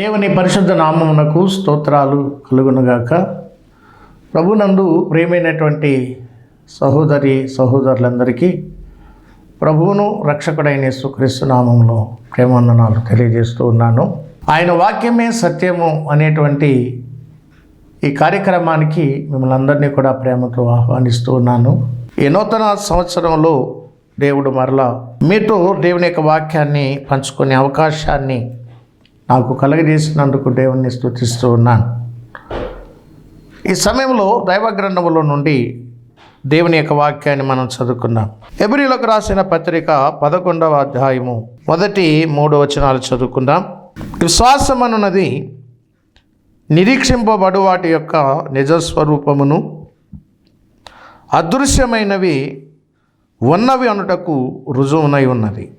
దేవుని పరిశుద్ధ నామమునకు స్తోత్రాలు కలుగునుగాక. ప్రభునందు ప్రేమైనటువంటి సహోదరి సహోదరులందరికీ ప్రభువును రక్షకుడైన సుక్రీస్తు నామంలో ప్రేమందనాలు తెలియజేస్తూ ఉన్నాను. ఆయన వాక్యమే సత్యము అనేటువంటి ఈ కార్యక్రమానికి మిమ్మల్ని అందరినీ కూడా ప్రేమతో ఆహ్వానిస్తూ ఉన్నాను. ఈ నూతన సంవత్సరంలో దేవుడు మరలా మీతో దేవుని యొక్క వాక్యాన్ని పంచుకునే అవకాశాన్ని నాకు కలగజేసినందుకు దేవుణ్ణి స్థుతిస్తూ ఉన్నాను. ఈ సమయంలో దైవ గ్రంథములో నుండి దేవుని యొక్క వాక్యాన్ని మనం చదువుకుందాం. ఎబ్రిలకు రాసిన పత్రిక పదకొండవ అధ్యాయము మొదటి మూడు వచనాలు చదువుకుందాం. విశ్వాసం అనున్నది నిరీక్షింపబడు వాటి యొక్క నిజస్వరూపమును అదృశ్యమైనవి ఉన్నవి అనుటకు రుజువునై ఉన్నది.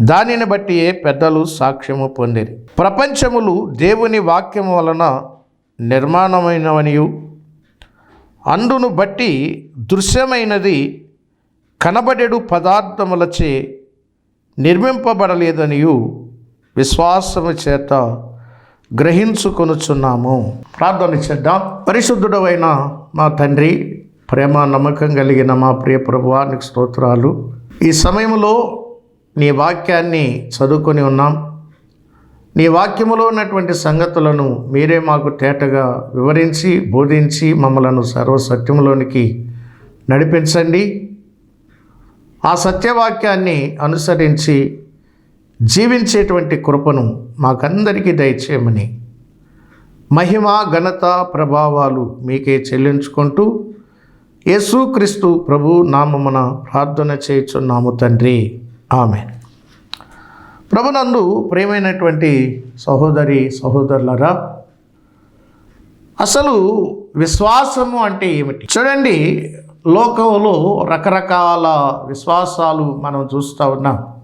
దానిని బట్టి పెద్దలు సాక్ష్యము పొందిరి. ప్రపంచములు దేవుని వాక్యము వలన నిర్మాణమైనవనియు. అందును బట్టి దృశ్యమైనది కనబడెడు పదార్థములచే నిర్మింపబడలేదనియు విశ్వాసము చేత గ్రహించుకొనుచున్నాము. ప్రార్థన చేద్దాం. పరిశుద్ధుడవైన మా తండ్రి ప్రేమ నమ్మకం కలిగిన మా ప్రియ ప్రభువానికి స్తోత్రాలు. ఈ సమయంలో నీ వాక్యాన్ని చదువుకొని ఉన్నాం. నీ వాక్యములో ఉన్నటువంటి సంగతులను మీరే మాకు తేటగా వివరించి బోధించి మమ్మలను సర్వసత్యములోనికి నడిపించండి. ఆ సత్యవాక్యాన్ని అనుసరించి జీవించేటువంటి కృపను మాకందరికీ దయచేయమని మహిమ ఘనత ప్రభావాలు మీకే చెల్లించుకుంటూ యేసుక్రీస్తు ప్రభు నామమున ప్రార్థన చేయుచున్నాము తండ్రి. ఆమె. ప్రభునందు ప్రేమైనటువంటి సహోదరి సహోదరులరా అసలు విశ్వాసము అంటే ఏమిటి? చూడండి లోకంలో రకరకాల విశ్వాసాలు మనం చూస్తూ ఉన్నాం.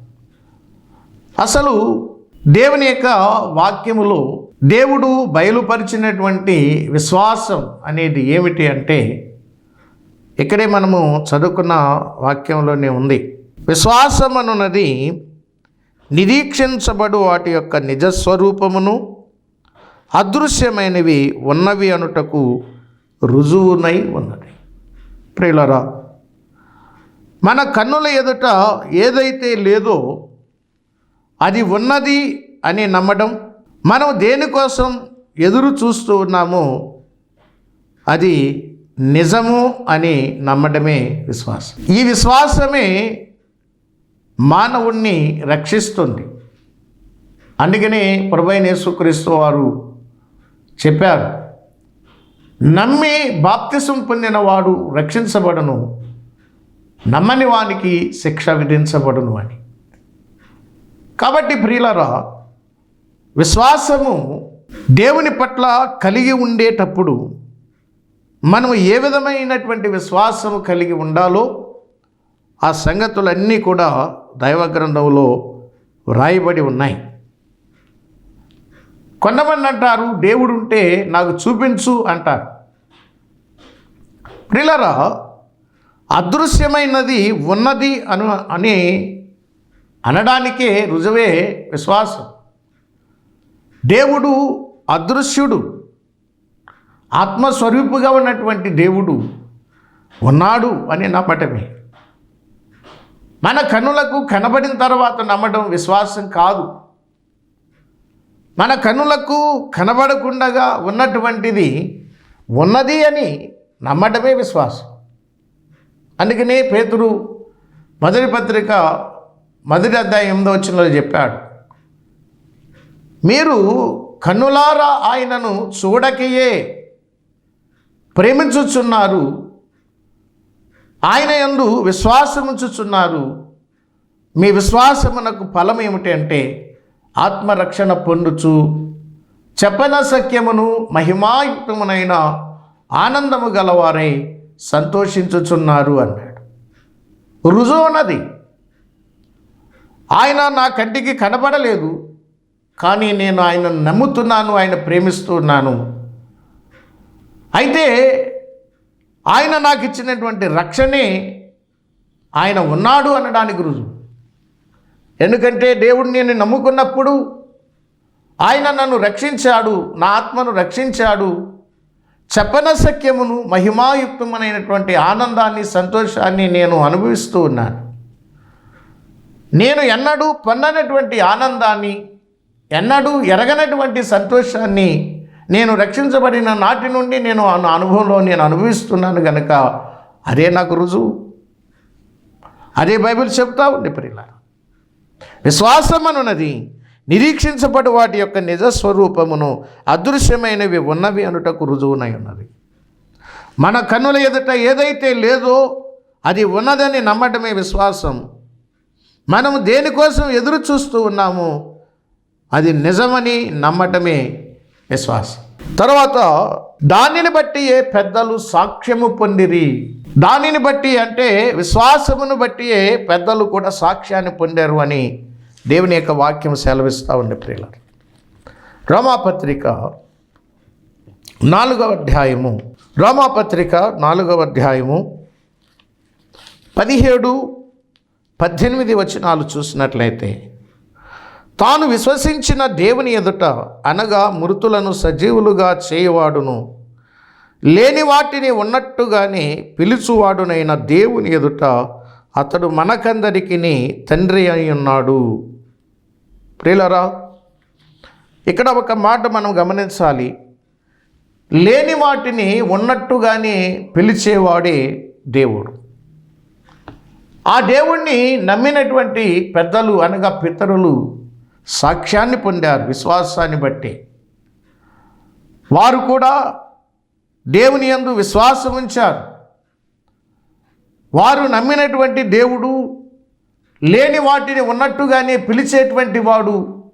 అసలు దేవుని యొక్క వాక్యములో దేవుడు బయలుపరిచినటువంటి విశ్వాసం అనేది ఏమిటి అంటే ఇక్కడే మనము చదువుకున్న వాక్యంలోనే ఉంది. విశ్వాసమనున్నది నిరీక్షించబడు వాటి యొక్క నిజస్వరూపమును అదృశ్యమైనవి ఉన్నవి అనుటకు రుజువునై ఉన్నది. ప్రియులరా మన కన్నుల ఎదుట ఏదైతే లేదో అది ఉన్నది అని నమ్మడం మనం దేనికోసం ఎదురు చూస్తూ ఉన్నామో అది నిజము అని నమ్మడమే విశ్వాసం. ఈ విశ్వాసమే మానవుణ్ణి రక్షిస్తుంది. అందుకనే ప్రభైన యేసుక్రీస్తు వారు చెప్పారు నమ్మి బాప్తిసం పొందినవాడు రక్షించబడను నమ్మని వానికి శిక్ష విధించబడును అని. కాబట్టి ప్రియులరా విశ్వాసము దేవుని పట్ల కలిగి ఉండేటప్పుడు మనం ఏ విధమైనటువంటి విశ్వాసము కలిగి ఉండాలో ఆ సంగతులన్నీ కూడా దైవ గ్రంథంలో వ్రాయబడి ఉన్నాయి. కొంతమంది అంటారు దేవుడు ఉంటే నాకు చూపించు అంటారు. ప్రిలరా అదృశ్యమైనది ఉన్నది అను అని అనడానికే రుజువే విశ్వాసం. దేవుడు అదృశ్యుడు. ఆత్మస్వరూపుగా ఉన్నటువంటి దేవుడు ఉన్నాడు అని నమ్మటమే. మన కన్నులకు కనబడిన తర్వాత నమ్మడం విశ్వాసం కాదు. మన కన్నులకు కనబడకుండా ఉన్నటువంటిది ఉన్నది అని నమ్మటమే విశ్వాసం. అందుకనే పేతుడు మొదటి పత్రిక మొదటి అధ్యాయం ఎనిమిదో వచ్చిన చెప్పాడు మీరు కన్నులారా ఆయనను చూడకయే ప్రేమించుచున్నారు ఆయన ఎందు విశ్వాసముంచుచున్నారు. మీ విశ్వాసమునకు ఫలం ఏమిటి అంటే ఆత్మరక్షణ పొందుచు. చెప్పన సఖ్యమును మహిమాయుక్తమునైన ఆనందము గలవారై సంతోషించుచున్నారు అన్నాడు. రుజువునది ఆయన నా కంటికి కనబడలేదు కానీ నేను ఆయన నమ్ముతున్నాను ఆయన ప్రేమిస్తున్నాను. అయితే ఆయన నాకు ఇచ్చినటువంటి రక్షణే ఆయన ఉన్నాడు అనడానికి రుజువు. ఎందుకంటే దేవుడు నేను నమ్ముకున్నప్పుడు ఆయన నన్ను రక్షించాడు నా ఆత్మను రక్షించాడు. చెప్పన సఖ్యమును మహిమాయుక్తమైనటువంటి ఆనందాన్ని సంతోషాన్ని నేను అనుభవిస్తూ ఉన్నాను. నేను ఎన్నడూ పొందనటువంటి ఆనందాన్ని ఎన్నడూ ఎరగనటువంటి సంతోషాన్ని నేను రక్షించబడిన నాటి నుండి నేను ఆ అనుభవంలో నేను అనుభవిస్తున్నాను గనక అదే నాకు రుజువు. అదే బైబిల్ చెప్తా ఉంది ప్రియుల విశ్వాసం అనున్నది నిరీక్షించబడి వాటి యొక్క నిజ స్వరూపమును అదృశ్యమైనవి ఉన్నవి అనుటకు రుజువునై ఉన్నది. మన కన్నుల ఎదుట ఏదైతే లేదో అది ఉన్నదని నమ్మటమే విశ్వాసం. మనము దేనికోసం ఎదురు చూస్తూ ఉన్నామో అది నిజమని నమ్మటమే విశ్వాసం. తర్వాత దానిని బట్టి ఏ పెద్దలు సాక్ష్యము పొందిరి? దానిని బట్టి అంటే విశ్వాసమును బట్టి పెద్దలు కూడా సాక్ష్యాన్ని పొందారు అని దేవుని యొక్క వాక్యం సెలవిస్తూ ఉంది ప్రియులారు. రోమాపత్రిక నాలుగవ అధ్యాయము. రోమాపత్రిక నాలుగవ అధ్యాయము పదిహేడు పద్దెనిమిది వచనాలు చూసినట్లయితే తాను విశ్వసించిన దేవుని ఎదుట అనగా మృతులను సజీవులుగా చేయవాడును. లేని వాటిని ఉన్నట్టుగానే పిలుచువాడునైన దేవుని ఎదుట అతడు మనకందరికి తండ్రి అయి ఉన్నాడు ప్రియులరా ఇక్కడ ఒక మాట మనం గమనించాలి. లేని వాటిని ఉన్నట్టుగానే పిలిచేవాడే దేవుడు. ఆ దేవుణ్ణి నమ్మినటువంటి పెద్దలు అనగా పితరులు సాక్ష్యాన్ని పొందారు విశ్వాసాన్ని బట్టి. వారు కూడా దేవుని యందు విశ్వాసం ఉంచారు. వారు నమ్మినటువంటి దేవుడు లేని వాటిని ఉన్నట్టుగానే పిలిచేటువంటి వాడు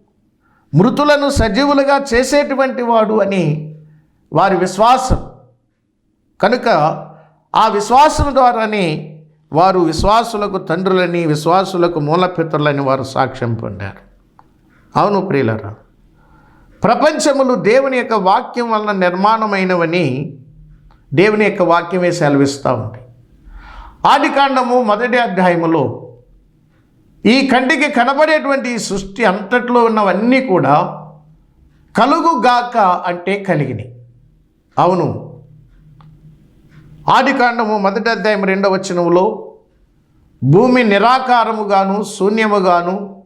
మృతులను సజీవులుగా చేసేటువంటి వాడు అని వారి విశ్వాసం. కనుక ఆ విశ్వాసం ద్వారానే వారు విశ్వాసులకు తండ్రులని విశ్వాసులకు మూలపితరులని వారు సాక్ష్యం పొందారు. అవును ప్రియులరా ప్రపంచములు దేవుని యొక్క వాక్యం వలన నిర్మాణమైనవని దేవుని యొక్క వాక్యమే సెలవిస్తూ ఉంది. ఆదికాండము మొదటి అధ్యాయములో ఈ కంటికి కనబడేటువంటి ఈ సృష్టి అంతట్లో ఉన్నవన్నీ కూడా కలుగుగాక అంటే కలిగినాయి. అవును. ఆదికాండము మొదటి అధ్యాయం రెండవ వచనంలో భూమి నిరాకారముగాను శూన్యముగాను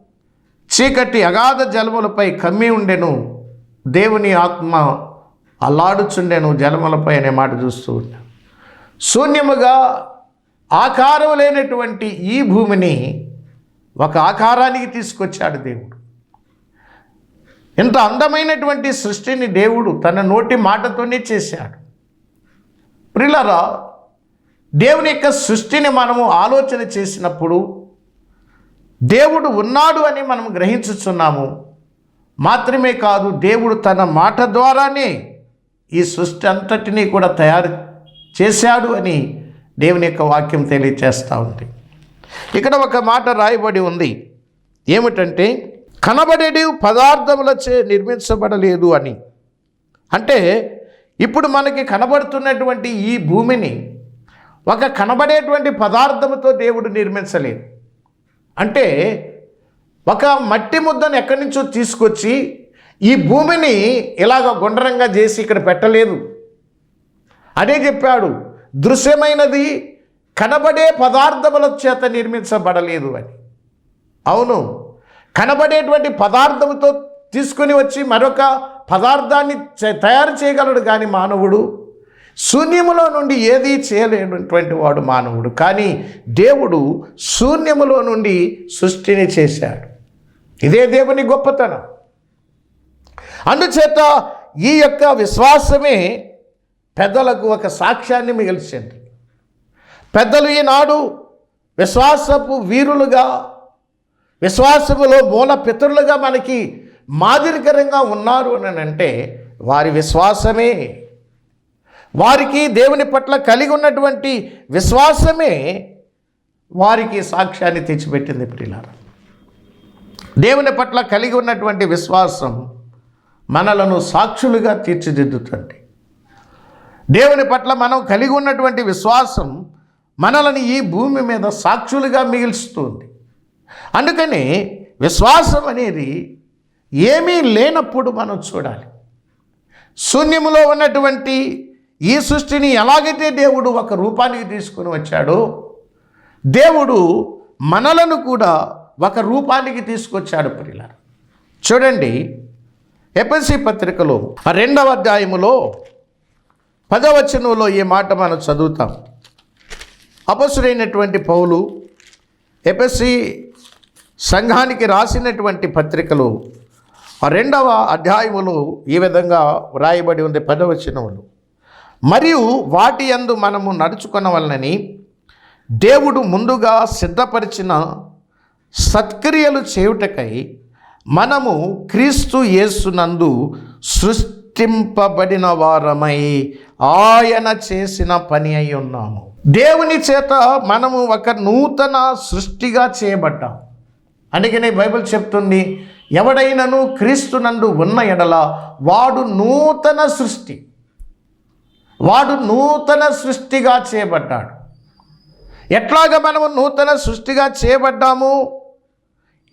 చీకటి అగాధ జలములపై కమ్మి ఉండెను. దేవుని ఆత్మ అల్లాడుచుండెను జలములపై అనే మాట చూస్తూ ఉన్నాం శూన్యముగా ఆకారం లేనటువంటి ఈ భూమిని ఒక ఆకారానికి తీసుకొచ్చాడు దేవుడు. ఇంత అందమైనటువంటి సృష్టిని దేవుడు తన నోటి మాటతోనే చేశాడు. ప్రిలరా దేవుని యొక్క సృష్టిని మనము ఆలోచన చేసినప్పుడు దేవుడు ఉన్నాడు అని మనం గ్రహించుచున్నాము. మాత్రమే కాదు దేవుడు తన మాట ద్వారానే ఈ సృష్టి అంతటినీ కూడా తయారు చేశాడు అని దేవుని యొక్క వాక్యం తెలియచేస్తూ ఉంది. ఇక్కడ ఒక మాట రాయబడి ఉంది. ఏమిటంటే కనబడేది పదార్థములచే నిర్మించబడలేదు అని. అంటే ఇప్పుడు మనకి కనబడుతున్నటువంటి ఈ భూమిని ఒక కనబడేటువంటి పదార్థముతో దేవుడు నిర్మించలేదు. అంటే ఒక మట్టి ముద్దను ఎక్కడి నుంచో తీసుకొచ్చి ఈ భూమిని ఇలాగ గుండ్రంగా చేసి ఇక్కడ పెట్టలేదు. అదే చెప్పాడు దృశ్యమైనది కనబడే పదార్థముల చేత నిర్మించబడలేదు అని. అవును కనబడేటువంటి పదార్థముతో తీసుకొని వచ్చి మరొక పదార్థాన్ని తయారు చేయగలడు కానీ మానవుడు. శూన్యములో నుండి ఏదీ చేయలేనటువంటి వాడు మానవుడు. కానీ దేవుడు శూన్యములో నుండి సృష్టిని చేశాడు. ఇదే దేవుని గొప్పతనం. అందుచేత ఈ యొక్క విశ్వాసమే పెద్దలకు ఒక సాక్ష్యాన్ని మిగిల్చింది. పెద్దలు ఈనాడు విశ్వాసపు వీరులుగా విశ్వాసములో మూల పితరులుగా మనకి మాదిరికరంగా ఉన్నారు అని అంటే వారి విశ్వాసమే. వారికి దేవుని పట్ల కలిగి ఉన్నటువంటి విశ్వాసమే వారికి సాక్ష్యాన్ని తెచ్చిపెట్టింది ప్రియులారా దేవుని పట్ల కలిగి ఉన్నటువంటి విశ్వాసం మనలను సాక్షులుగా తీర్చిదిద్దుతుంది. దేవుని పట్ల మనం కలిగి ఉన్నటువంటి విశ్వాసం మనలను ఈ భూమి మీద సాక్షులుగా మిగిల్స్తుంది. అందుకని విశ్వాసం అనేది ఏమీ లేనప్పుడు మనం చూడాలి. శూన్యములో ఉన్నటువంటి ఈ సృష్టిని ఎలాగైతే దేవుడు ఒక రూపానికి తీసుకుని వచ్చాడో దేవుడు మనలను కూడా ఒక రూపానికి తీసుకొచ్చాడు ప్రియుల చూడండి ఎపసి పత్రికలో రెండవ అధ్యాయములో పదవచనంలో ఈ మాట మనం చదువుతాం. అపసురైనటువంటి పౌలు ఎపసి సంఘానికి రాసినటువంటి పత్రికలు ఆ రెండవ అధ్యాయములు ఈ విధంగా వ్రాయబడి ఉంది పదవచనములు మరియు వాటి యందు మనము నడుచుకొనవలనని దేవుడు ముందుగా సిద్ధపరిచిన సత్క్రియలు చేయుటకై మనము క్రీస్తు యేసునందు సృష్టింపబడిన వారమై ఆయన చేసిన పని అయి ఉన్నాము. దేవుని చేత మనము ఒక నూతన సృష్టిగా చేయబడ్డాం. అందుకనే బైబిల్ చెప్తుంది ఎవడైనను క్రీస్తునందు ఉన్న ఎడల వాడు నూతన సృష్టి. వాడు నూతన సృష్టిగా చేయబడ్డాడు. ఎట్లాగ మనము నూతన సృష్టిగా చేయబడ్డాము?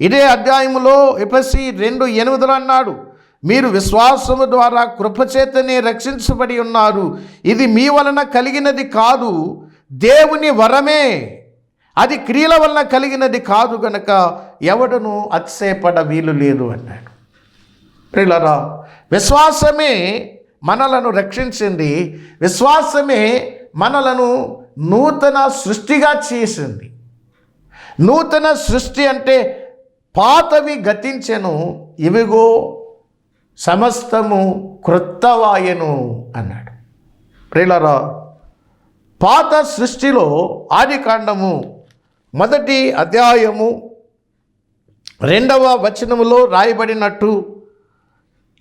ఇదే అధ్యాయములో ఎపసి రెండు ఎనిమిదిలో అన్నాడు మీరు విశ్వాసము ద్వారా కృపచేతనే రక్షించబడి ఉన్నారు. ఇది మీ వలన కలిగినది కాదు దేవుని వరమే. అది క్రియల వలన కలిగినది కాదు గనక ఎవడను అతిశయపడ వీలు లేదు అన్నాడు. ప్రిలరా విశ్వాసమే మనలను రక్షించింది. విశ్వాసమే మనలను నూతన సృష్టిగా చేసింది. నూతన సృష్టి అంటే పాతవి గతించెను ఇవిగో సమస్తము క్రొత్తవాయను అన్నాడు. ప్రియులరా పాత సృష్టిలో ఆదికాండము మొదటి అధ్యాయము రెండవ వచనములో రాయబడినట్టు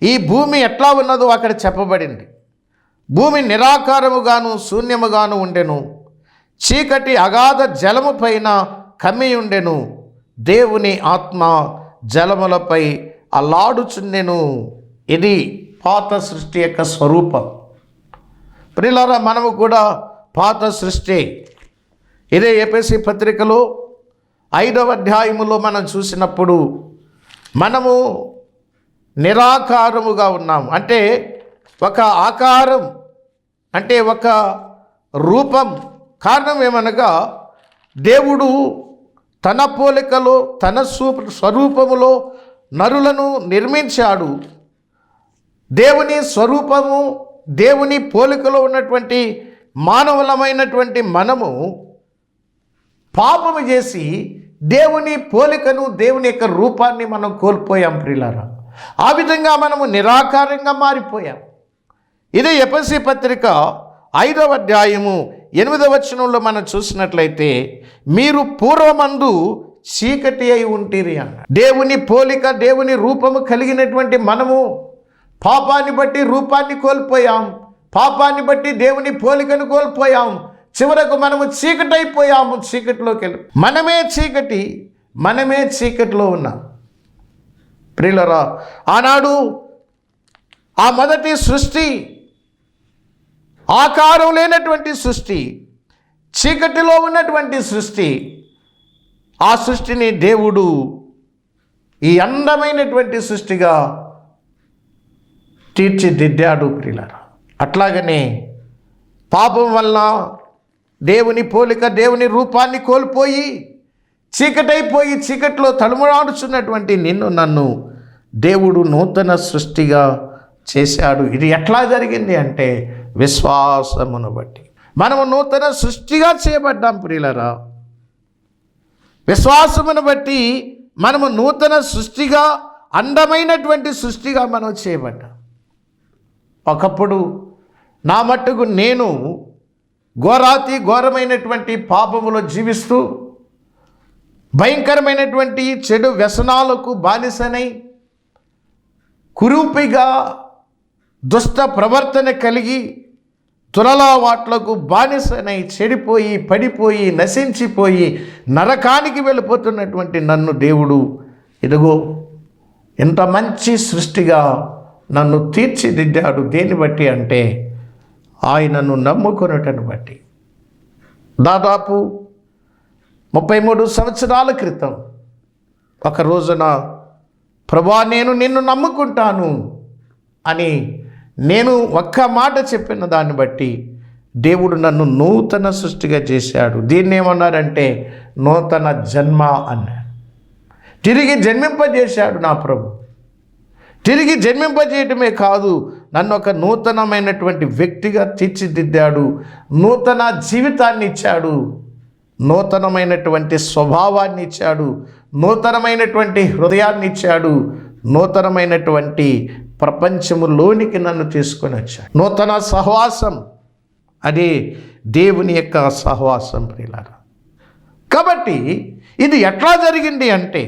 ఈ భూమి ఎట్లా ఉన్నదో అక్కడ చెప్పబడింది. భూమి నిరాకారముగాను శూన్యముగాను ఉండెను. చీకటి అగాధ జలము పైన కమ్మి ఉండెను. దేవుని ఆత్మ జలములపై అల్లాడుచుండెను. ఇది పాత సృష్టి యొక్క స్వరూపం. ప్రిలారా మనము కూడా పాత సృష్టి. ఇదే ఏపీసీ పత్రికలో ఐదవ అధ్యాయములో మనం చూసినప్పుడు మనము నిరాకారముగా ఉన్నాము. అంటే ఒక ఆకారం అంటే ఒక రూపం. కారణం ఏమనగా దేవుడు తన పోలికలో తన సూ స్వరూపములో నరులను నిర్మించాడు. దేవుని స్వరూపము దేవుని పోలికలో ఉన్నటువంటి మానవులమైనటువంటి మనము పాపము చేసి దేవుని పోలికను దేవుని యొక్క రూపాన్ని మనం కోల్పోయాం ప్రిలారా ఆ విధంగా మనము నిరాకారంగా మారిపోయాం. ఇదే ఎపసి పత్రిక ఐదవ అధ్యాయము ఎనిమిదవ వచనంలో మనం చూసినట్లయితే మీరు పూర్వమందు చీకటి అయి ఉంటిరి అన్న దేవుని పోలిక దేవుని రూపము కలిగినటువంటి మనము పాపాన్ని బట్టి రూపాన్ని కోల్పోయాం. పాపాన్ని బట్టి దేవుని పోలికను కోల్పోయాం. చివరకు మనము చీకటి అయిపోయాము చీకటిలోకి వెళ్ళి. మనమే చీకటి మనమే చీకటిలో ఉన్నాం. ప్రియులరా ఆనాడు ఆ మొదటి సృష్టి ఆకారం లేనటువంటి సృష్టి చీకటిలో ఉన్నటువంటి సృష్టి ఆ సృష్టిని దేవుడు ఈ అందమైనటువంటి సృష్టిగా తీర్చిదిద్దాడు ప్రియులరా. అట్లాగనే పాపం వల్ల దేవుని పోలిక దేవుని రూపాన్ని కోల్పోయి చీకటైపోయి చీకట్లో తలుములాడుచున్నటువంటి నిన్ను నన్ను దేవుడు నూతన సృష్టిగా చేశాడు. ఇది ఎట్లా జరిగింది అంటే విశ్వాసమును బట్టి. మనము నూతన సృష్టిగా చేయబడ్డాం ప్రియులరా. విశ్వాసమును బట్టి మనము నూతన సృష్టిగా అందమైనటువంటి సృష్టిగా మనం చేయబడ్డాం. ఒకప్పుడు నా మట్టుకు నేను ఘోరాతి ఘోరమైనటువంటి పాపములో జీవిస్తూ భయంకరమైనటువంటి చెడు వ్యసనాలకు బానిసనై కురూపిగా దుష్ట ప్రవర్తన కలిగి తులలావాట్లకు బానిసనై చెడిపోయి పడిపోయి నశించిపోయి నరకానికి వెళ్ళిపోతున్నటువంటి నన్ను దేవుడు ఇదిగో ఇంత మంచి సృష్టిగా నన్ను తీర్చిదిద్దాడు. దేన్ని బట్టి అంటే ఆయనను నమ్ముకొనుటను బట్టి. దాదాపు ముప్పై మూడు సంవత్సరాల క్రితం ఒక రోజున ప్రభా నేను నిన్ను నమ్ముకుంటాను అని నేను ఒక్క మాట చెప్పిన దాన్ని బట్టి దేవుడు నన్ను నూతన సృష్టిగా చేశాడు. దీన్ని ఏమన్నారంటే నూతన జన్మ అన్నాడు. తిరిగి జన్మింపజేశాడు నా ప్రభు. తిరిగి జన్మింపజేయటమే కాదు నన్ను ఒక నూతనమైనటువంటి వ్యక్తిగా తీర్చిదిద్దాడు నూతన జీవితాన్ని ఇచ్చాడు. నూతనమైనటువంటి స్వభావాన్ని ఇచ్చాడు నూతనమైనటువంటి హృదయాన్ని ఇచ్చాడు నూతనమైనటువంటి ప్రపంచములోనికి నన్ను తీసుకొని వచ్చాడు. నూతన సహవాసం అది దేవుని యొక్క సహవాసం ప్రియులారా. కాబట్టి ఇది ఎట్లా జరిగింది అంటే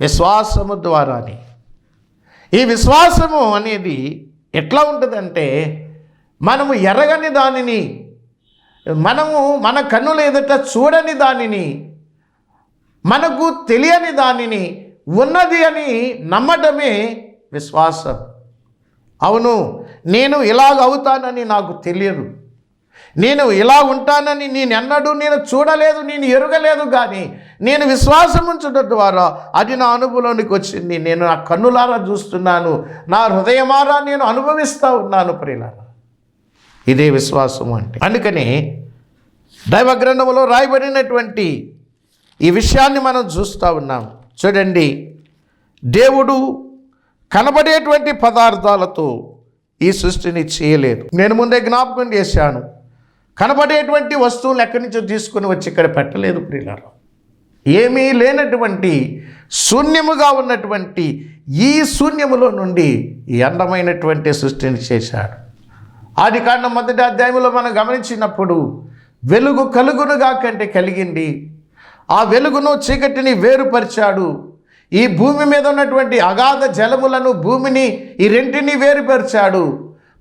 విశ్వాసము ద్వారానే. ఈ విశ్వాసము అనేది ఎట్లా ఉంటుందంటే మనము ఎరగని దానిని మనము మన కన్నుల ఎదుట చూడని దానిని మనకు తెలియని దానిని ఉన్నది అని నమ్మటమే విశ్వాసం. అవును నేను ఇలాగ అవుతానని నాకు తెలియదు. నేను ఇలా ఉంటానని నేను ఎన్నడూ నేను చూడలేదు నేను ఎరగలేదు కానీ నేను విశ్వాసం ఉంచడం ద్వారా అది నా అనుభవంలోనికి వచ్చింది. నేను నా కన్నులారా చూస్తున్నాను నా హృదయమారా నేను అనుభవిస్తూ ఉన్నాను ప్రియులారా. ఇదే విశ్వాసము అంటే. అందుకని దైవగ్రంథంలో రాయబడినటువంటి ఈ విషయాన్ని మనం చూస్తూ ఉన్నాం. చూడండి దేవుడు కనబడేటువంటి పదార్థాలతో ఈ సృష్టిని చేయలేదు. నేను ముందే జ్ఞాపకం చేశాను. కనబడేటువంటి వస్తువులు ఎక్కడి నుంచో తీసుకొని వచ్చి ఇక్కడ పెట్టలేదు ప్రియులారా. ఏమీ లేనటువంటి శూన్యముగా ఉన్నటువంటి ఈ శూన్యములో నుండి ఈ అందమైనటువంటి సృష్టిని చేశాడు. ఆది కాండం మొదటి అధ్యాయంలో మనం గమనించినప్పుడు వెలుగు కలుగునుగా కంటే కలిగింది. ఆ వెలుగును చీకటిని వేరుపరిచాడు. ఈ భూమి మీద ఉన్నటువంటి అగాధ జలములను భూమిని ఈ రెంటిని వేరుపరిచాడు.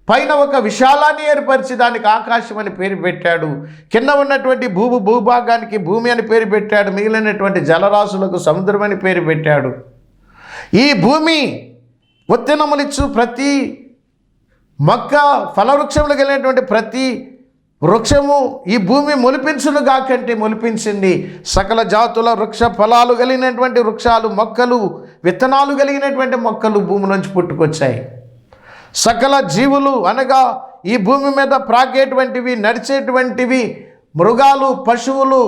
పైన ఒక విశాలాన్ని ఏర్పరిచి దానికి ఆకాశం అని పేరు పెట్టాడు. కింద ఉన్నటువంటి భూమి భూభాగానికి భూమి అని పేరు పెట్టాడు. మిగిలినటువంటి జలరాశులకు సముద్రం అని పేరు పెట్టాడు. ఈ భూమి ఉత్తనములిచ్చు ప్రతి మొక్క ఫలవృక్షములు కలిగినటువంటి ప్రతి వృక్షము ఈ భూమి మొలిపించును కాకంటే మొలిపించింది. సకల జాతుల వృక్ష ఫలాలు కలిగినటువంటి వృక్షాలు మొక్కలు విత్తనాలు కలిగినటువంటి మొక్కలు భూమి నుంచి పుట్టుకొచ్చాయి. సకల జీవులు అనగా ఈ భూమి మీద ప్రాకేటువంటివి నడిచేటువంటివి మృగాలు పశువులు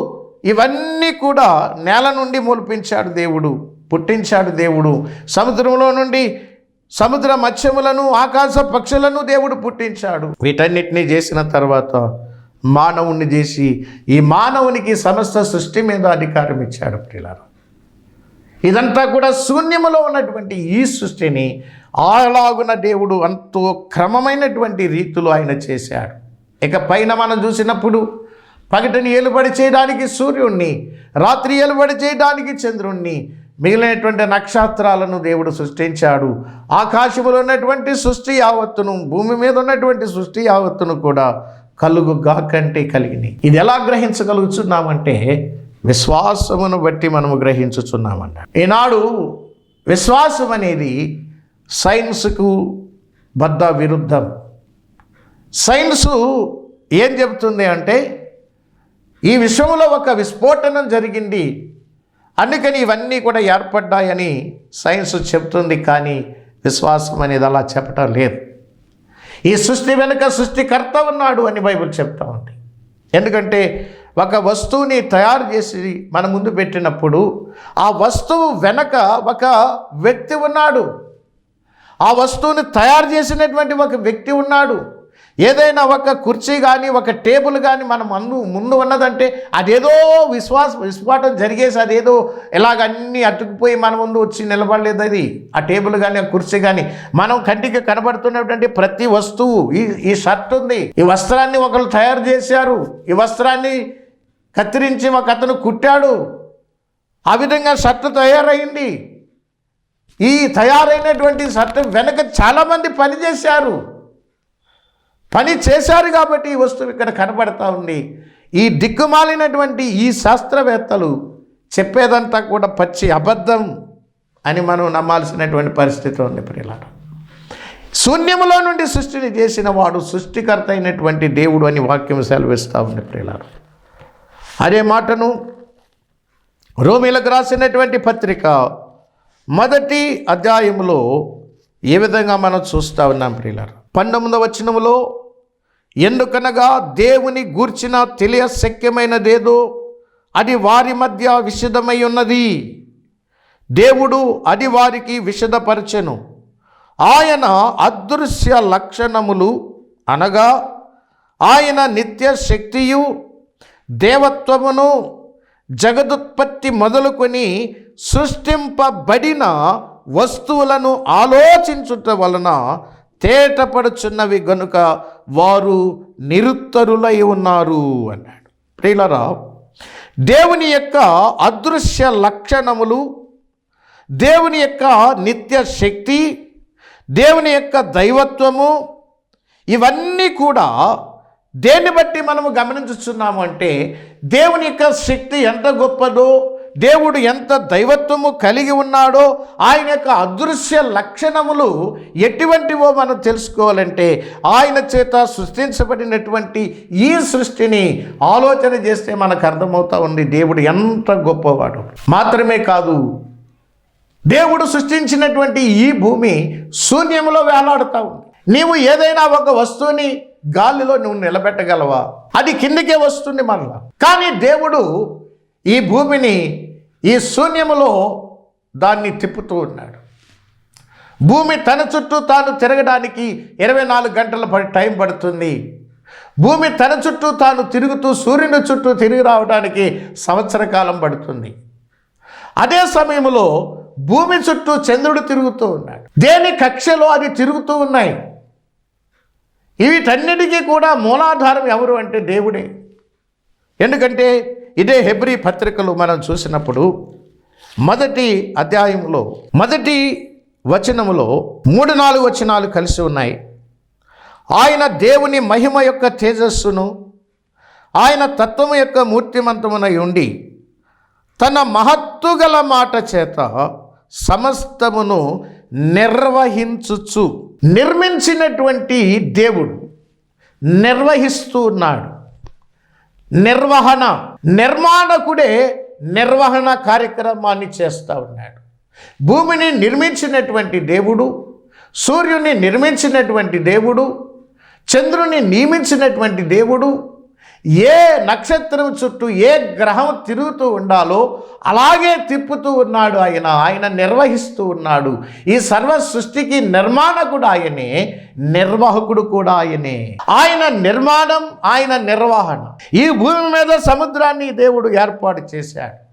ఇవన్నీ కూడా నేల నుండి మొలిపించాడు దేవుడు పుట్టించాడు దేవుడు. సముద్రంలో నుండి సముద్ర మత్స్యములను ఆకాశ పక్షులను దేవుడు పుట్టించాడు. వీటన్నిటినీ చేసిన తర్వాత మానవుణ్ణి చేసి ఈ మానవునికి సమస్త సృష్టి మీద అధికారం ఇచ్చాడు ప్రియులారా. ఇదంతా కూడా శూన్యములో ఉన్నటువంటి ఈ సృష్టిని ఆలాగున దేవుడు అంతో క్రమమైనటువంటి రీతిలో ఆయన చేశాడు. ఇక పైన మనం చూసినప్పుడు పగటిని ఏలుబడి చేయడానికి సూర్యుణ్ణి రాత్రి ఏలుబడి చేయడానికి చంద్రుణ్ణి మిగిలినటువంటి నక్షత్రాలను దేవుడు సృష్టించాడు. ఆకాశములో ఉన్నటువంటి సృష్టి యావత్తును భూమి మీద ఉన్నటువంటి సృష్టి యావత్తును కూడా కలుగుగా కంటే కలిగినాయి. ఇది ఎలా గ్రహించగలుగుతున్నామంటే విశ్వాసమును బట్టి మనము గ్రహించుచున్నామంట ఈనాడు విశ్వాసం అనేది సైన్స్కు బద్ద విరుద్ధం. సైన్సు ఏం చెబుతుంది అంటే ఈ విశ్వంలో ఒక విస్ఫోటనం జరిగింది. అందుకని ఇవన్నీ కూడా ఏర్పడ్డాయని సైన్స్ చెప్తుంది కానీ విశ్వాసం అనేది అలా చెప్పటం లేదు. ఈ సృష్టి వెనుక సృష్టికర్త ఉన్నాడు అని బైబిల్ చెప్తా ఉంది. ఎందుకంటే ఒక వస్తువుని తయారు చేసి మన ముందు పెట్టినప్పుడు ఆ వస్తువు వెనక ఒక వ్యక్తి ఉన్నాడు. ఆ వస్తువుని తయారు చేసినటువంటి ఒక వ్యక్తి ఉన్నాడు. ఏదైనా ఒక కుర్చీ కానీ ఒక టేబుల్ కానీ మన ముందు ముందు ఉన్నదంటే అదేదో విశ్వాస విస్ఫోటం జరిగేసి అదేదో ఇలాగ అతుకుపోయి మన ముందు వచ్చి నిలబడలేదు అది. ఆ టేబుల్ కానీ ఆ కుర్చీ కానీ మనం కంటికి కనబడుతున్నటువంటి ప్రతి వస్తువు ఈ ఈ షర్ట్ ఉంది. ఈ వస్త్రాన్ని ఒకరు తయారు చేశారు. ఈ వస్త్రాన్ని కత్తిరించి ఒక అతను కుట్టాడు. ఆ విధంగా షర్ట్ తయారైంది. ఈ తయారైనటువంటి షర్ట్ వెనక చాలామంది పనిచేశారు. పని చేశారు కాబట్టి ఈ వస్తువు ఇక్కడ కనబడతా ఉంది. ఈ దిక్కుమాలినటువంటి ఈ శాస్త్రవేత్తలు చెప్పేదంతా కూడా పచ్చి అబద్ధం అని మనం నమ్మాల్సినటువంటి పరిస్థితి ఉంది ప్రియులారా. శూన్యములో నుండి సృష్టిని చేసిన వాడు సృష్టికర్త అయినటువంటి దేవుడు అని వాక్యం సెలవిస్తూ ఉంది ప్రియులారు. అదే మాటను రోమిలకు రాసినటువంటి పత్రిక మొదటి అధ్యాయంలో ఏ విధంగా మనం చూస్తూ ఉన్నాం ప్రియులారు. పంతొమ్మిదవ వచనంలో ఎందుకనగా దేవుని గూర్చిన తెలియ శక్యమైనదేదో అది వారి మధ్య విషదమై ఉన్నది. దేవుడు అది వారికి విషదపరచెను. ఆయన అదృశ్య లక్షణములు అనగా ఆయన నిత్య శక్తియు దేవత్వమును జగదుత్పత్తి మొదలుకొని సృష్టింపబడిన వస్తువులను ఆలోచించుట వలన తేటపడుచున్నవి గనుక వారు నిరుత్తరులై ఉన్నారు అన్నాడు. ప్రియులరా దేవుని యొక్క అదృశ్య లక్షణములు దేవుని యొక్క నిత్య శక్తి దేవుని యొక్క దైవత్వము ఇవన్నీ కూడా దేన్ని బట్టి మనము గమనించుచున్నాము అంటే దేవుని యొక్క శక్తి ఎంత గొప్పదో దేవుడు ఎంత దైవత్వము కలిగి ఉన్నాడో ఆయన యొక్క అదృశ్య లక్షణములు ఎటువంటివో మనం తెలుసుకోవాలంటే ఆయన చేత సృష్టించబడినటువంటి ఈ సృష్టిని ఆలోచన చేస్తే మనకు అర్థమవుతా ఉంది దేవుడు ఎంత గొప్పవాడు. మాత్రమే కాదు దేవుడు సృష్టించినటువంటి ఈ భూమి శూన్యములో వేలాడుతూ ఉంది. నీవు ఏదైనా ఒక వస్తువుని గాలిలో నువ్వు నిలబెట్టగలవా? అది కిందకే వస్తుంది మరలా. కానీ దేవుడు ఈ భూమిని ఈ శూన్యములో దాన్ని తిప్పుతూ ఉన్నాడు. భూమి తన చుట్టూ తాను తిరగడానికి ఇరవై నాలుగు గంటల టైం పడుతుంది. భూమి తన చుట్టూ తాను తిరుగుతూ సూర్యుని చుట్టూ తిరిగి రావడానికి సంవత్సర కాలం పడుతుంది. అదే సమయంలో భూమి చుట్టూ చంద్రుడు తిరుగుతూ ఉన్నాడు. దేని కక్షలో అది తిరుగుతూ ఉన్నాయి? వీటన్నిటికీ కూడా మూలాధారం ఎవరు అంటే దేవుడే. ఎందుకంటే ఇదే హెబ్రి పత్రికలు మనం చూసినప్పుడు మొదటి అధ్యాయంలో మొదటి వచనములో మూడు నాలుగు వచనాలు కలిసి ఉన్నాయి. ఆయన దేవుని మహిమ యొక్క తేజస్సును ఆయన తత్వము యొక్క మూర్తిమంతమునై ఉండి తన మహత్తుగల మాట చేత సమస్తమును నిర్వహించుచు నిర్మించినటువంటి దేవుడు నిర్వహిస్తూ ఉన్నాడు. నిర్వహణ నిర్మాణకుడే నిర్వహణ కార్యక్రమాన్ని చేస్తూ ఉన్నాడు. భూమిని నిర్మించినటువంటి దేవుడు సూర్యుని నిర్మించినటువంటి దేవుడు చంద్రుని నియమించినటువంటి దేవుడు ఏ నక్షత్రం చుట్టూ ఏ గ్రహం తిరుగుతూ ఉండాలో అలాగే తిప్పుతూ ఉన్నాడు ఆయన. ఆయన నిర్వహిస్తూ ఉన్నాడు. ఈ సర్వ సృష్టికి నిర్మాణకుడు ఆయనే. నిర్వాహకుడు కూడా ఆయనే. ఆయన నిర్మాణం ఆయన నిర్వహణ. ఈ భూమి మీద సముద్రాన్ని దేవుడు ఏర్పాటు చేశాడు.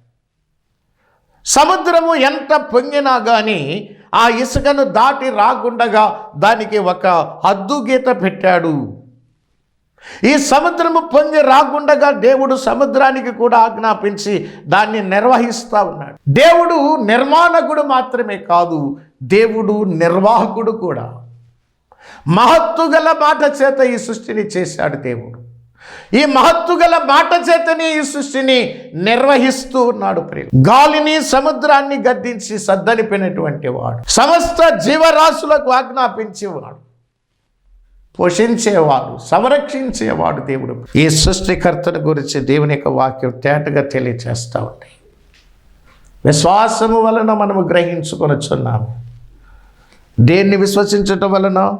సముద్రము ఎంత పొంగినా కానీ ఆ ఇసుకను దాటి రాకుండగా దానికి ఒక హద్దు గీత పెట్టాడు. ఈ సముద్రము పొంగి రాకుండగా దేవుడు సముద్రానికి కూడా ఆజ్ఞాపించి దాన్ని నిర్వహిస్తూ ఉన్నాడు. దేవుడు నిర్మాణకుడు మాత్రమే కాదు దేవుడు నిర్వాహకుడు కూడా. మహత్తు గల మాట చేత ఈ సృష్టిని చేశాడు దేవుడు. ఈ మహత్తు గల మాట చేతనే ఈ సృష్టిని నిర్వహిస్తూ ఉన్నాడు ప్రియులు. గాలిని సముద్రాన్ని గద్దించి సద్దలిపినటువంటి వాడు. సమస్త జీవరాశులకు ఆజ్ఞాపించేవాడు. పోషించేవాడు సంరక్షించేవాడు దేవుడు. ఈ సృష్టికర్తను గురించి దేవుని యొక్క వాక్యం తేటగా తెలియచేస్తూ ఉంది. విశ్వాసము వలన మనము గ్రహించుకొనొచ్చున్నాము. దేన్ని విశ్వసించటం వలన?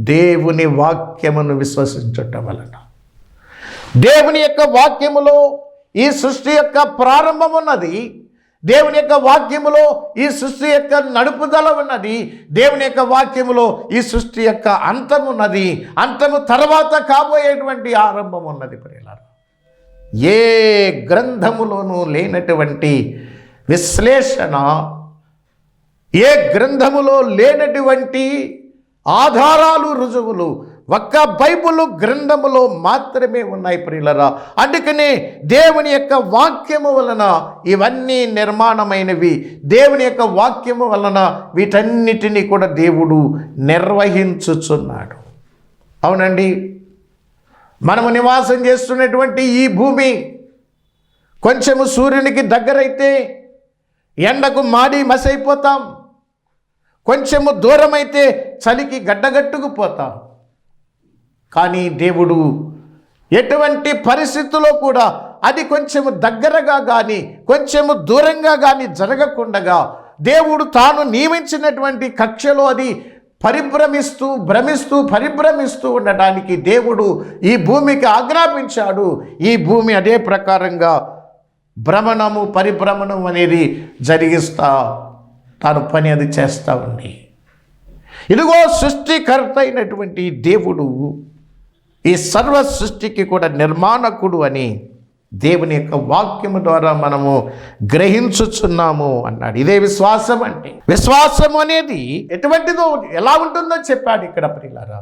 దేవుని వాక్యమును విశ్వసించటం వలన. దేవుని యొక్క వాక్యములో ఈ సృష్టి యొక్క ప్రారంభం ఉన్నది. దేవుని యొక్క వాక్యములో ఈ సృష్టి యొక్క నడుపుదల ఉన్నది. దేవుని యొక్క వాక్యములో ఈ సృష్టి యొక్క అంతం ఉన్నది. అంతము తర్వాత కాబోయేటువంటి ఆరంభం ఉన్నది ప్రియులారా. ఏ గ్రంథములోనూ లేనటువంటి విశ్లేషణ ఏ గ్రంథములో లేనటువంటి ఆధారాలు రుజువులు ఒక్క బైబుల్ గ్రంథములో మాత్రమే ఉన్నాయి ప్రియులరా. అందుకనే దేవుని యొక్క వాక్యము వలన ఇవన్నీ నిర్మాణమైనవి. దేవుని యొక్క వాక్యము వలన వీటన్నిటినీ కూడా దేవుడు నిర్వహించుచున్నాడు. అవునండి? మనము నివాసం చేస్తున్నటువంటి ఈ భూమి కొంచెము సూర్యునికి దగ్గరైతే ఎండకు మాడి మసైపోతాం. కొంచెము దూరమైతే చలికి గడ్డగట్టుకుపోతాం కానీ దేవుడు ఎటువంటి పరిస్థితుల్లో కూడా అది కొంచెము దగ్గరగా కానీ కొంచెము దూరంగా కానీ జరగకుండగా దేవుడు తాను నియమించినటువంటి కక్షలో అది పరిభ్రమిస్తూ భ్రమిస్తూ పరిభ్రమిస్తూ ఉండటానికి దేవుడు ఈ భూమికి ఆజ్ఞాపించాడు. ఈ భూమి అదే ప్రకారంగా భ్రమణము పరిభ్రమణం అనేది జరిగిస్తా తాను పని అది చేస్తూ ఉంది. ఇదిగో సృష్టికర్త అయినటువంటి దేవుడు ఈ సర్వ సృష్టికి కూడా నిర్మాణకుడు అని దేవుని యొక్క వాక్యము ద్వారా మనము గ్రహించుచున్నాము అన్నాడు. ఇదే విశ్వాసం అంటే. విశ్వాసం అనేది ఎటువంటిదో ఎలా ఉంటుందో చెప్పాడు ఇక్కడ ప్రియులారా.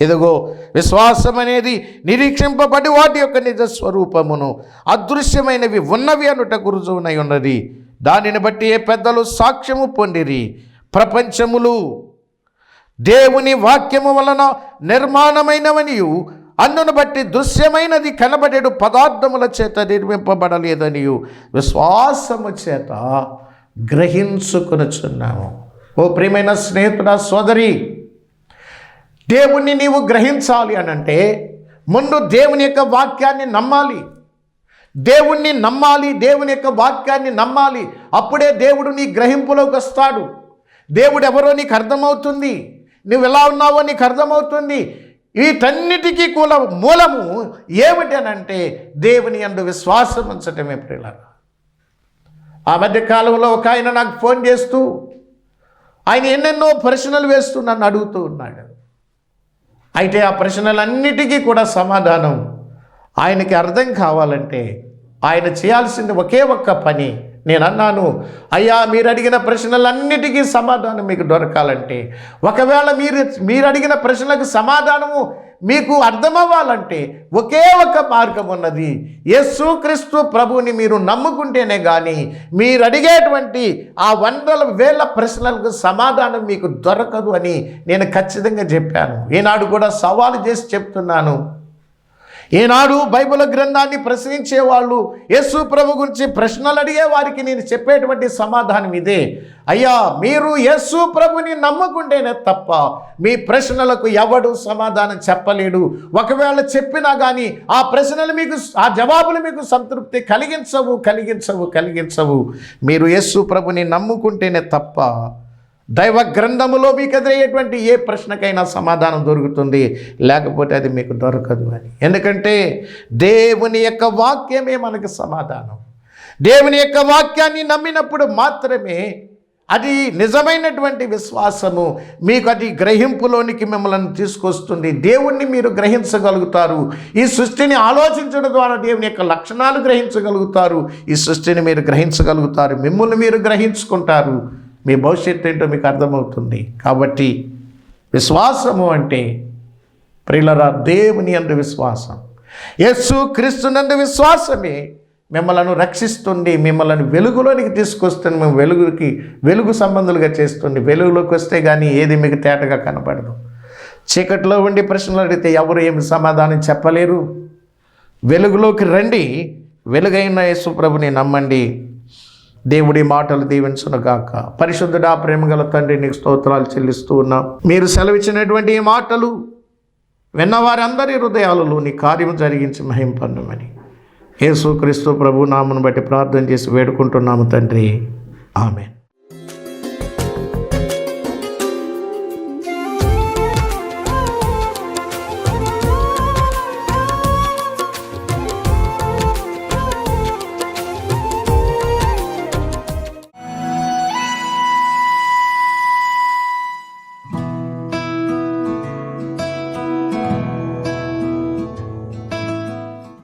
ఇదిగో విశ్వాసం అనేది నిరీక్షింపబడి వాటి యొక్క నిజ స్వరూపమును అదృశ్యమైనవి ఉన్నవి అనుట గురుజువునై ఉన్నది. దానిని బట్టి ఏ పెద్దలు సాక్ష్యము పొందిరి. ప్రపంచములు దేవుని వాక్యము వలన నిర్మాణమైనవనియు అందును బట్టి దృశ్యమైనది కనబడేడు పదార్థముల చేత నిర్మింపబడలేదనియు. విశ్వాసము చేత గ్రహించుకునిచున్నాము. ఓ ప్రియమైన స్నేహితుడ సోదరి దేవుణ్ణి నీవు గ్రహించాలి అనంటే ముందు దేవుని యొక్క వాక్యాన్ని నమ్మాలి. దేవుణ్ణి నమ్మాలి దేవుని యొక్క వాక్యాన్ని నమ్మాలి. అప్పుడే దేవుడు నీ గ్రహింపులోకి వస్తాడు. దేవుడు ఎవరో నీకు అర్థమవుతుంది. నువ్వు ఎలా ఉన్నావో నీకు అర్థమవుతుంది. వీటన్నిటికీ కూల మూలము ఏమిటనంటే దేవుని అందు విశ్వాసం ఉంచటమే ప్రియులారా. ఆ మధ్య కాలంలో ఒక ఆయన నాకు ఫోన్ చేస్తూ ఆయన ఎన్నెన్నో ప్రశ్నలు వేస్తూ నన్ను అడుగుతూ ఉన్నాడు. అయితే ఆ ప్రశ్నలన్నిటికీ కూడా సమాధానం ఆయనకి అర్థం కావాలంటే ఆయన చేయాల్సింది ఒకే ఒక్క పని. నేను అన్నాను అయ్యా మీరు అడిగిన ప్రశ్నలన్నిటికీ సమాధానం మీకు దొరకాలంటే ఒకవేళ మీరు మీరు అడిగిన ప్రశ్నలకు సమాధానము మీకు అర్థమవ్వాలంటే ఒకే ఒక మార్గం ఉన్నది. యేసుక్రీస్తు ప్రభువుని మీరు నమ్ముకుంటేనే కానీ మీరు అడిగేటువంటి ఆ వందల వేల ప్రశ్నలకు సమాధానం మీకు దొరకదు అని నేను ఖచ్చితంగా చెప్పాను. ఈనాడు కూడా సవాలు చేసి చెప్తున్నాను. ఈనాడు బైబిల్ గ్రంథాన్ని ప్రశ్నించే వాళ్ళు యేసు ప్రభు గురించి ప్రశ్నలు అడిగే వారికి నేను చెప్పేటువంటి సమాధానం ఇదే. అయ్యా మీరు యేసు ప్రభుని నమ్ముకుంటేనే తప్ప మీ ప్రశ్నలకు ఎవడు సమాధానం చెప్పలేడు. ఒకవేళ చెప్పినా కానీ ఆ ప్రశ్నలు మీకు ఆ జవాబులు మీకు సంతృప్తి కలిగించవు కలిగించవు కలిగించవు. మీరు యేసు ప్రభుని నమ్ముకుంటేనే తప్ప దైవ గ్రంథములో మీకు ఎదురయ్యేటువంటి ఏ ప్రశ్నకైనా సమాధానం దొరుకుతుంది. లేకపోతే అది మీకు దొరకదు అని. ఎందుకంటే దేవుని యొక్క వాక్యమే మనకు సమాధానం. దేవుని యొక్క వాక్యాన్ని నమ్మినప్పుడు మాత్రమే అది నిజమైనటువంటి విశ్వాసము. మీకు అది గ్రహింపులోనికి మిమ్మల్ని తీసుకొస్తుంది. దేవుణ్ణి మీరు గ్రహించగలుగుతారు. ఈ సృష్టిని ఆలోచించడం ద్వారా దేవుని యొక్క లక్షణాలు గ్రహించగలుగుతారు. ఈ సృష్టిని మీరు గ్రహించగలుగుతారు. మిమ్మల్ని మీరు గ్రహించుకుంటారు. మీ భవిష్యత్తు ఏంటో మీకు అర్థమవుతుంది. కాబట్టి విశ్వాసము అంటే ప్రియులరా దేవుని అందు విశ్వాసం. యేసు క్రీస్తునందు విశ్వాసమే మిమ్మల్ని రక్షిస్తుంది మిమ్మల్ని వెలుగులోనికి తీసుకొస్తుంది మేము వెలుగుకి వెలుగు సంబంధులుగా చేస్తుంది. వెలుగులోకి వస్తే కానీ ఏది మీకు తేటగా కనపడదు చీకట్లో ఉండి ప్రశ్నలు అడిగితే ఎవరు ఏమి సమాధానం చెప్పలేరు. వెలుగులోకి రండి. వెలుగైన యేసుప్రభుని నమ్మండి. దేవుడి మాటలు దీవించును గాక. పరిశుద్ధుడా ప్రేమగల తండ్రి నీకు స్తోత్రాలు చెల్లిస్తూ ఉన్నాం. మీరు సెలవిచ్చినటువంటి ఈ మాటలు విన్నవారందరి హృదయాలలో నీ కార్యం జరిగించి మహింపన్నమని. యేసుక్రీస్తు ప్రభు నామను బట్టి ప్రార్థన చేసి వేడుకుంటున్నాము తండ్రి. ఆమెన్.